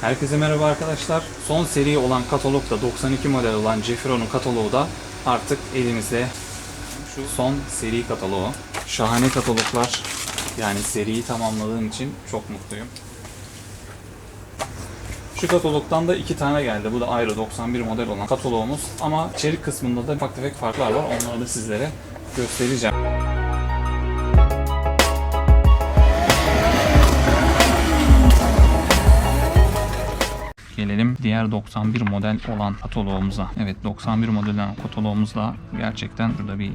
Herkese merhaba arkadaşlar. Son seri olan katalogda 92 model olan Cefiro'nun kataloğu da artık elimizde. Şu son seri kataloğu. Şahane kataloglar. Yani seriyi tamamladığım için çok mutluyum. Şu katalogdan da iki tane geldi. Bu da ayrı 91 model olan kataloğumuz. Ama içerik kısmında da ufak tefek farklar var. Onları da sizlere göstereceğim. Gelelim diğer 91 model olan kataloğumuza. Evet 91 model olan kataloğumuzda gerçekten burada bir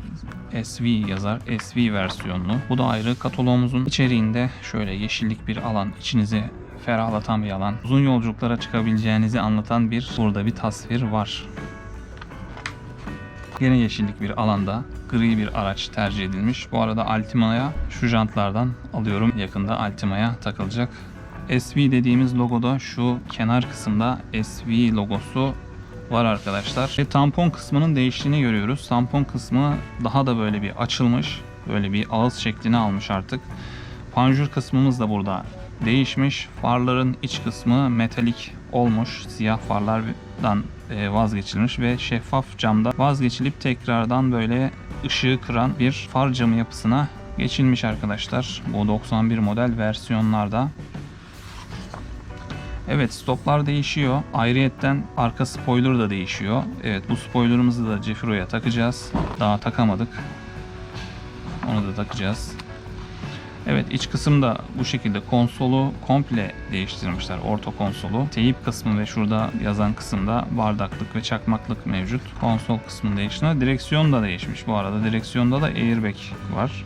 SV yazar. SV versiyonlu. Bu da ayrı. Kataloğumuzun içeriğinde şöyle yeşillik bir alan. içinizi ferahlatan bir alan. Uzun yolculuklara çıkabileceğinizi anlatan bir burada bir tasvir var. Yine yeşillik bir alanda gri bir araç tercih edilmiş. Bu arada Altima'ya şu jantlardan alıyorum. Yakında Altima'ya takılacak. SV dediğimiz logoda şu kenar kısımda SV logosu var arkadaşlar. Ve tampon kısmının değiştiğini görüyoruz. Tampon kısmı daha da böyle bir açılmış. Böyle bir ağız şeklini almış artık. Panjur kısmımız da burada değişmiş. Farların iç kısmı metalik olmuş. Siyah farlardan e, vazgeçilmiş ve şeffaf camda vazgeçilip tekrardan böyle ışığı kıran bir far camı yapısına geçilmiş arkadaşlar. Bu 91 model versiyonlarda. Evet stoplar değişiyor. Ayrıyetten arka spoiler da değişiyor. Evet bu spoilerımızı da Cefiro'ya takacağız. Daha takamadık. Onu da takacağız. Evet iç kısım da bu şekilde konsolu komple değiştirmişler. Orta konsolu. Teyip kısmı ve şurada yazan kısımda bardaklık ve çakmaklık mevcut. Konsol kısmı değiştiler. Direksiyon da değişmiş bu arada. Direksiyonda da airbag var.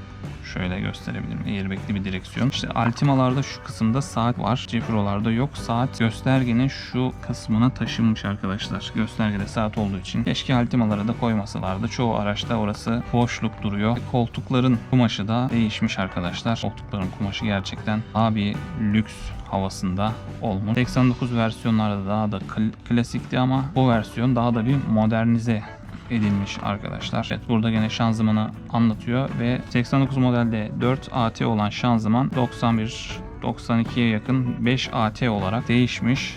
Şöyle gösterebilirim. Airbag'li bir direksiyon. İşte Altima'larda şu kısımda saat var. Cefiro'larda yok. Saat göstergenin şu kısmına taşınmış arkadaşlar. Göstergede saat olduğu için. Keşke Altima'lara da koymasalardı. Çoğu araçta orası boşluk duruyor. Koltukların kumaşı da değişmiş arkadaşlar. Koltukların kumaşı gerçekten daha bir lüks havasında olmuş. 89 versiyonlarda daha da kl- klasikti ama bu versiyon daha da bir modernize edilmiş arkadaşlar. Evet burada gene şanzımanı anlatıyor ve 89 modelde 4 AT olan şanzıman 91 92'ye yakın 5 AT olarak değişmiş.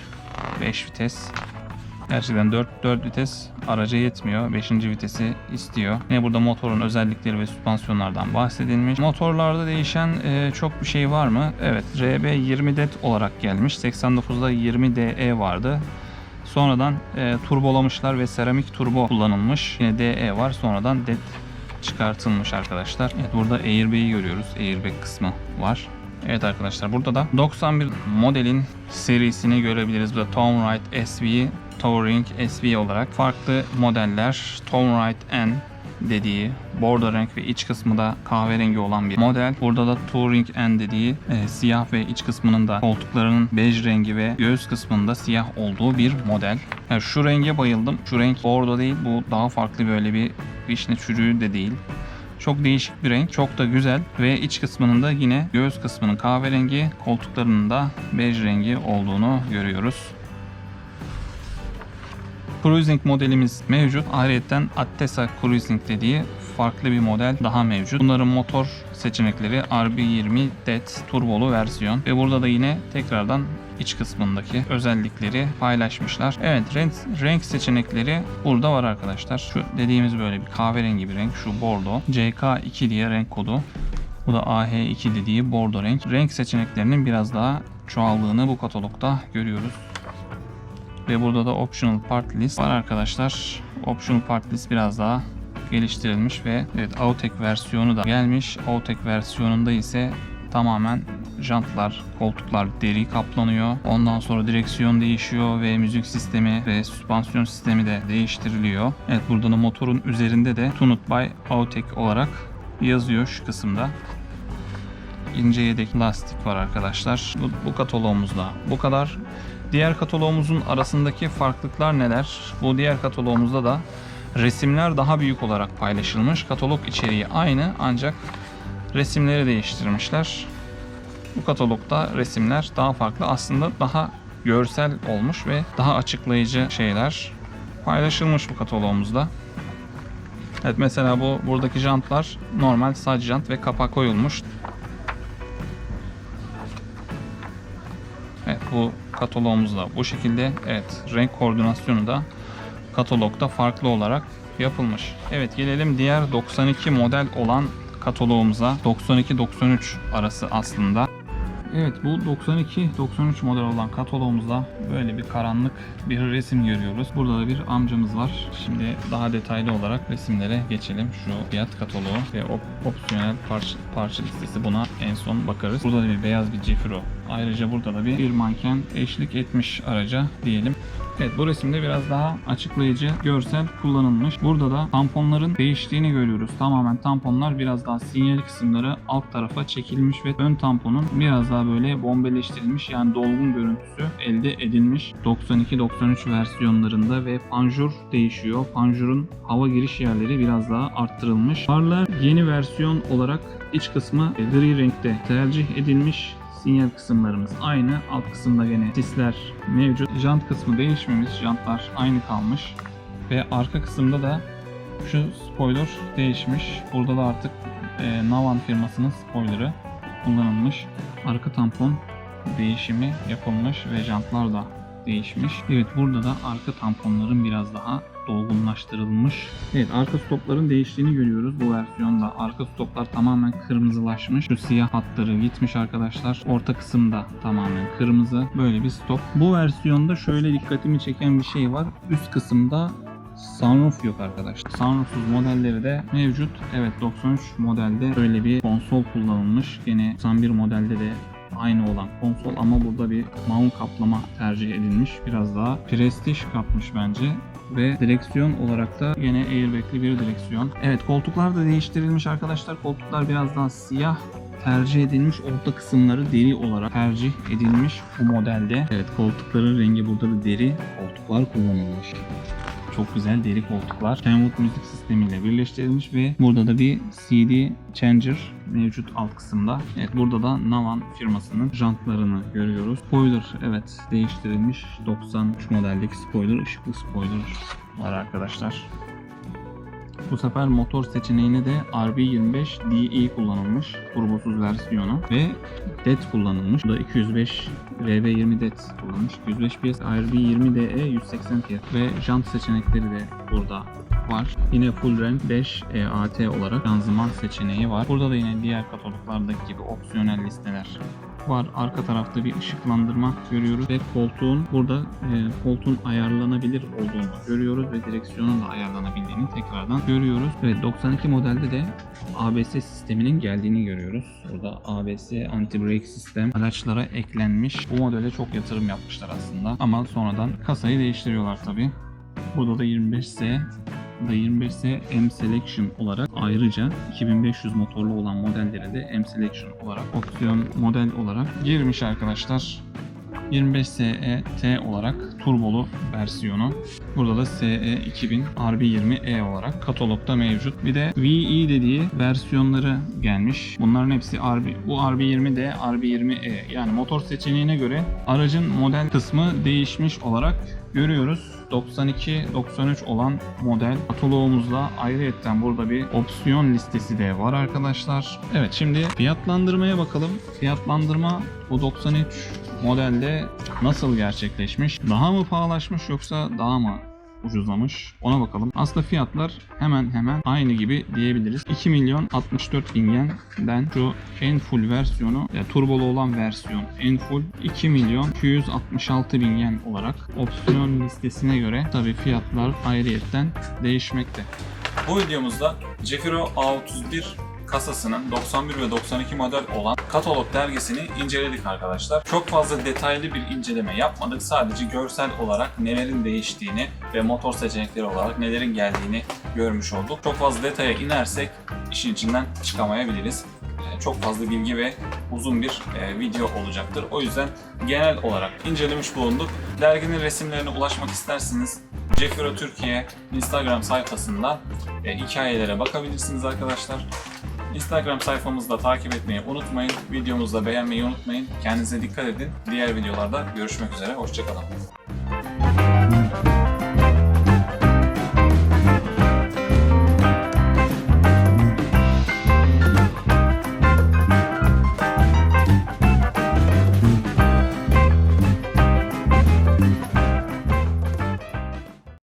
5 vites. Gerçekten 4 4 vites araca yetmiyor. 5. vitesi istiyor. Yine burada motorun özellikleri ve süspansiyonlardan bahsedilmiş. Motorlarda değişen e, çok bir şey var mı? Evet, RB 20 det olarak gelmiş. 89'da 20 DE vardı. Sonradan e, turbolamışlar ve seramik turbo kullanılmış. Yine DE var. Sonradan det çıkartılmış arkadaşlar. Evet burada airbag'i görüyoruz. Airbag kısmı var. Evet arkadaşlar burada da 91 modelin serisini görebiliriz. Bu da Tom Wright SV, Touring SV olarak farklı modeller. Tom Wright N dediği bordo renk ve iç kısmı da kahverengi olan bir model. Burada da Touring N dediği e, siyah ve iç kısmının da koltuklarının bej rengi ve göğüs kısmında siyah olduğu bir model. Yani şu renge bayıldım. Şu renk bordo değil. Bu daha farklı böyle bir vişne çürüğü de değil. Çok değişik bir renk. Çok da güzel. Ve iç kısmının da yine göğüs kısmının kahverengi, koltuklarının da bej rengi olduğunu görüyoruz. Cruising modelimiz mevcut. Ayrıca Attesa Cruising dediği farklı bir model daha mevcut. Bunların motor seçenekleri RB20 DET turbolu versiyon ve burada da yine tekrardan iç kısmındaki özellikleri paylaşmışlar. Evet renk, renk seçenekleri burada var arkadaşlar. Şu dediğimiz böyle bir kahverengi bir renk. Şu bordo. CK2 diye renk kodu. Bu da AH2 dediği bordo renk. Renk seçeneklerinin biraz daha çoğaldığını bu katalogda görüyoruz. Ve burada da optional part list var arkadaşlar. Optional part list biraz daha geliştirilmiş ve evet Autek versiyonu da gelmiş. Autek versiyonunda ise tamamen jantlar, koltuklar deri kaplanıyor. Ondan sonra direksiyon değişiyor ve müzik sistemi ve süspansiyon sistemi de değiştiriliyor. Evet burada da motorun üzerinde de Tuned by Autek olarak yazıyor şu kısımda ince yedek lastik var arkadaşlar. Bu, bu kataloğumuzda bu kadar. Diğer kataloğumuzun arasındaki farklılıklar neler? Bu diğer kataloğumuzda da resimler daha büyük olarak paylaşılmış. Katalog içeriği aynı ancak resimleri değiştirmişler. Bu katalogda resimler daha farklı. Aslında daha görsel olmuş ve daha açıklayıcı şeyler paylaşılmış bu kataloğumuzda. Evet mesela bu buradaki jantlar normal sac jant ve kapak koyulmuş. Evet bu Kataloğumuz da bu şekilde. Evet renk koordinasyonu da katalogda farklı olarak yapılmış. Evet gelelim diğer 92 model olan kataloğumuza. 92-93 arası aslında. Evet bu 92-93 model olan kataloğumuzda böyle bir karanlık bir resim görüyoruz. Burada da bir amcamız var. Şimdi daha detaylı olarak resimlere geçelim. Şu fiyat kataloğu ve op- opsiyonel parça, parça listesi buna en son bakarız. Burada da bir beyaz bir cifro. Ayrıca burada da bir, bir manken eşlik etmiş araca diyelim. Evet bu resimde biraz daha açıklayıcı görsel kullanılmış. Burada da tamponların değiştiğini görüyoruz. Tamamen tamponlar biraz daha sinyal kısımları alt tarafa çekilmiş ve ön tamponun biraz daha böyle bombeleştirilmiş yani dolgun görüntüsü elde edilmiş. 92-93 versiyonlarında ve panjur değişiyor. Panjurun hava giriş yerleri biraz daha arttırılmış. Farlar yeni versiyon olarak iç kısmı gri renkte tercih edilmiş. Sinyal kısımlarımız aynı. Alt kısımda yine sisler mevcut. Jant kısmı değişmemiş. Jantlar aynı kalmış. Ve arka kısımda da şu spoiler değişmiş. Burada da artık e, Navan firmasının spoilerı kullanılmış. Arka tampon değişimi yapılmış ve jantlar da değişmiş. Evet burada da arka tamponların biraz daha dolgunlaştırılmış. Evet arka stopların değiştiğini görüyoruz bu versiyonda. Arka stoplar tamamen kırmızılaşmış. Şu siyah hatları gitmiş arkadaşlar. Orta kısımda tamamen kırmızı. Böyle bir stop. Bu versiyonda şöyle dikkatimi çeken bir şey var. Üst kısımda sunroof yok arkadaşlar. Sunroofsuz modelleri de mevcut. Evet 93 modelde böyle bir konsol kullanılmış. Yine 91 modelde de aynı olan konsol ama burada bir mount kaplama tercih edilmiş. Biraz daha prestij kapmış bence ve direksiyon olarak da yine airbag'li bir direksiyon. Evet koltuklar da değiştirilmiş arkadaşlar. Koltuklar biraz daha siyah tercih edilmiş. Orta kısımları deri olarak tercih edilmiş bu modelde. Evet koltukların rengi burada da deri koltuklar kullanılmış. Çok güzel deri koltuklar. Kenwood müzik sistemiyle birleştirilmiş ve burada da bir CD changer mevcut alt kısımda. Evet burada da Navan firmasının jantlarını görüyoruz. Spoiler evet değiştirilmiş. 93 modeldeki spoiler ışıklı spoiler var arkadaşlar. Bu sefer motor seçeneğine de RB25 DE kullanılmış. Turbosuz versiyonu ve DET kullanılmış. Bu da 205 RB20 DET kullanılmış. 205 PS RB20DE 180 PS ve jant seçenekleri de burada var. Yine full range 5 EAT olarak şanzıman seçeneği var. Burada da yine diğer kataloglardaki gibi opsiyonel listeler var. Arka tarafta bir ışıklandırma görüyoruz ve koltuğun burada e, koltuğun ayarlanabilir olduğunu görüyoruz ve direksiyonun da ayarlanabildiğini tekrardan görüyoruz. Ve 92 modelde de ABS sisteminin geldiğini görüyoruz. Burada ABS anti-brake sistem araçlara eklenmiş. Bu modele çok yatırım yapmışlar aslında ama sonradan kasayı değiştiriyorlar tabi. Burada da 25S da 25S M Selection olarak ayrıca 2500 motorlu olan modellere de M Selection olarak opsiyon model olarak girmiş arkadaşlar. 25SE T olarak turbolu versiyonu. Burada da SE 2000 RB20E olarak katalogda mevcut. Bir de VE dediği versiyonları gelmiş. Bunların hepsi RB, bu RB20D, RB20E yani motor seçeneğine göre aracın model kısmı değişmiş olarak görüyoruz. 92-93 olan model kataloğumuzda ayrıyetten burada bir opsiyon listesi de var arkadaşlar. Evet şimdi fiyatlandırmaya bakalım. Fiyatlandırma bu 93 modelde nasıl gerçekleşmiş? Daha mı pahalaşmış yoksa daha mı ucuzlamış. Ona bakalım. Aslında fiyatlar hemen hemen aynı gibi diyebiliriz. 2 milyon 64 bin yenden şu en full versiyonu, ya turbolu olan versiyon en full 2 milyon 266 bin yen olarak opsiyon listesine göre tabi fiyatlar ayrıyetten değişmekte. Bu videomuzda Cefiro A31 kasasının 91 ve 92 model olan katalog dergisini inceledik arkadaşlar. Çok fazla detaylı bir inceleme yapmadık. Sadece görsel olarak nelerin değiştiğini ve motor seçenekleri olarak nelerin geldiğini görmüş olduk. Çok fazla detaya inersek işin içinden çıkamayabiliriz. Ee, Çok fazla bilgi ve uzun bir e, video olacaktır. O yüzden genel olarak incelemiş bulunduk. Derginin resimlerine ulaşmak isterseniz Cefiro Türkiye Instagram sayfasından e, hikayelere bakabilirsiniz arkadaşlar. Instagram sayfamızda takip etmeyi unutmayın. Videomuzu da beğenmeyi unutmayın. Kendinize dikkat edin. Diğer videolarda görüşmek üzere. Hoşçakalın.